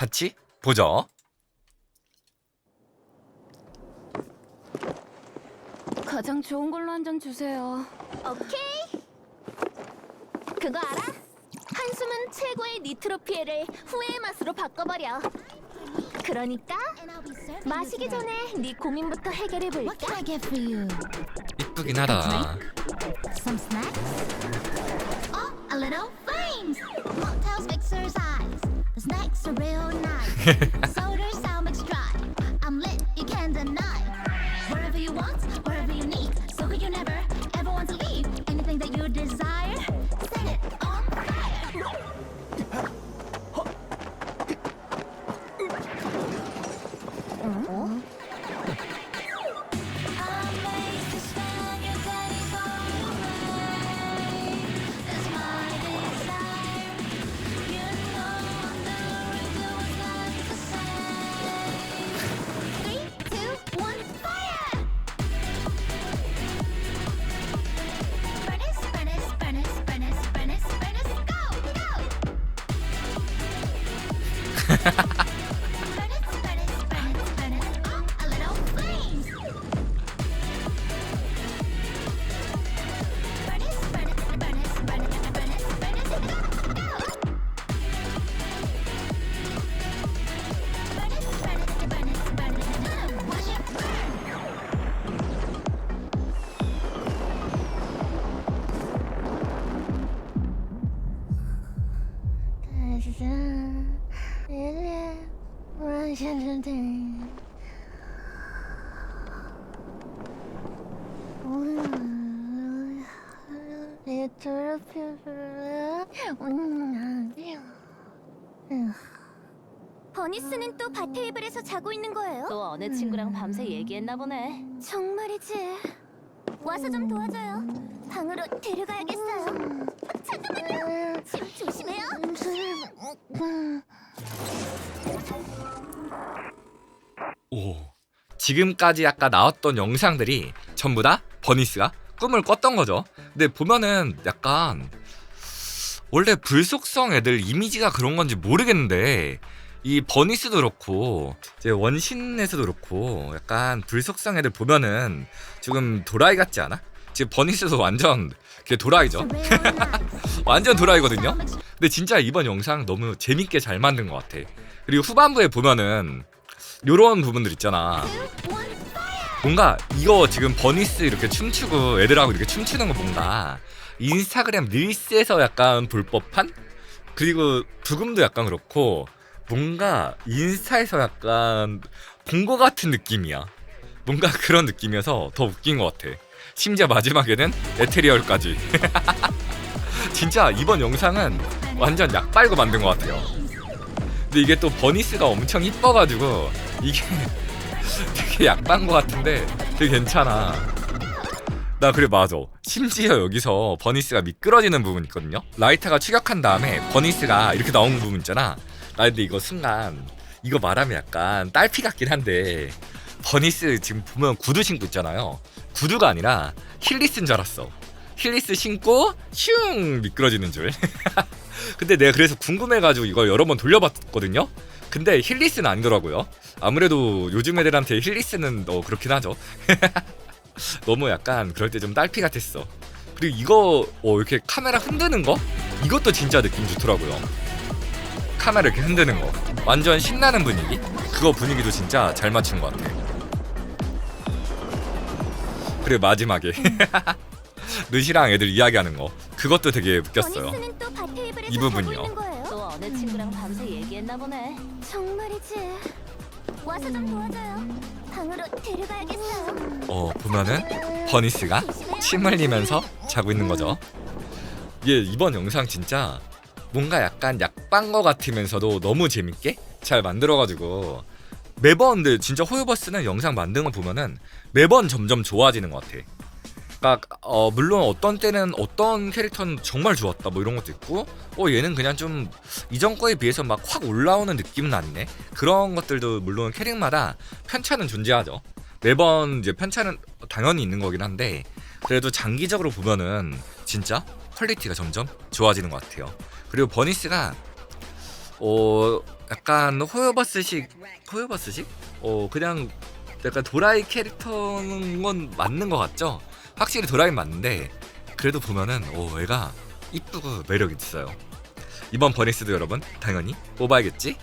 같이 보죠. 가장 좋은 걸로 한 잔 주세요. 오케이. 그거 알아? 한숨은 최고의 니트로 피해를 후회의 맛으로 바꿔버려. 그러니까 마시기 전에 네 고민부터 해결해 What 볼까? can I get for you? 이쁘긴 하다. Some snacks? Oh, a little flames! Mocktails exercise. The are real nice. 버니스는 또 바 테이블에서 자고 있는 거예요? 또 어느 친구랑 밤새 얘기했나 보네. 정말이지. 와서 좀 도와줘요. 방으로 데려가야겠어요. 잠깐만요. 짐조 지금까지 아까 나왔던 영상들이 전부 다 버니스가 꿈을 꿨던 거죠. 근데 보면은 약간 원래 불속성 애들 이미지가 그런 건지 모르겠는데 이 버니스도 그렇고 이제 원신에서도 그렇고 약간 불속성 애들 보면은 지금 도라이 같지 않아? 지금 버니스도 완전 걔 도라이죠. 완전 도라이거든요. 근데 진짜 이번 영상 너무 재밌게 잘 만든 것 같아. 그리고 후반부에 보면은 요런 부분들 있잖아. 뭔가 이거 지금 버니스 이렇게 춤추고 애들하고 이렇게 춤추는 거 뭔가 인스타그램 릴스에서 약간 볼 법한 그리고 부금도 약간 그렇고 뭔가 인스타에서 약간 본 거 같은 느낌이야. 뭔가 그런 느낌이어서 더 웃긴 것 같아. 심지어 마지막에는 에테리얼까지. 진짜 이번 영상은 완전 약 빨고 만든 것 같아요. 근데 이게 또 버니스가 엄청 이뻐가지고 이게 되게 약반 것 같은데 되게 괜찮아. 나 그래 맞아. 심지어 여기서 버니스가 미끄러지는 부분 있거든요. 라이터가 추격한 다음에 버니스가 이렇게 나오는 부분 있잖아. 나 근데 이거 순간 이거 말하면 약간 딸피 같긴 한데 버니스 지금 보면 구두 신고 있잖아요. 구두가 아니라 힐리스인 줄 알았어. 힐리스 신고 슝 미끄러지는 줄. 근데 내가 그래서 궁금해가지고 이걸 여러 번 돌려봤거든요. 근데 힐리스는 아니더라고요. 아무래도 요즘 애들한테 힐리스는 어 그렇긴 하죠. 너무 약간 그럴 때 좀 딸피 같았어. 그리고 이거 어, 이렇게 카메라 흔드는 거? 이것도 진짜 느낌 좋더라고요. 카메라 이렇게 흔드는 거. 완전 신나는 분위기? 그거 분위기도 진짜 잘 맞춘 것 같아. 그리고 마지막에 느시랑 애들 이야기하는 거. 그것도 되게 웃겼어요. 이 부분이요. 얘기했나 보네. 정말이지. 와서 좀 도와줘요. 방으로 데려가야겠어요. 어 보면은 버니스가 침 흘리면서 자고 있는 거죠. 이게 이번 영상 진짜 뭔가 약간 약반 거 같으면서도 너무 재밌게 잘 만들어가지고 매번 근데 진짜 호요버스는 영상 만드는 거 보면은 매번 점점 좋아지는 것 같아. 그러니까 어 물론 어떤 때는 어떤 캐릭터는 정말 좋았다 뭐 이런 것도 있고 어 얘는 그냥 좀 이전 거에 비해서 막 확 올라오는 느낌은 아니네 그런 것들도 물론 캐릭마다 편차는 존재하죠 매번 이제 편차는 당연히 있는 거긴 한데 그래도 장기적으로 보면은 진짜 퀄리티가 점점 좋아지는 것 같아요 그리고 버니스가 어 약간 호요버스식 호요버스식? 어 그냥 약간 도라이 캐릭터는 건 맞는 것 같죠? 확실히 도라이 맞는데 그래도 보면은 오 얘가 이쁘고 매력 있어요. 이번 버니스도 여러분 당연히 뽑아야겠지?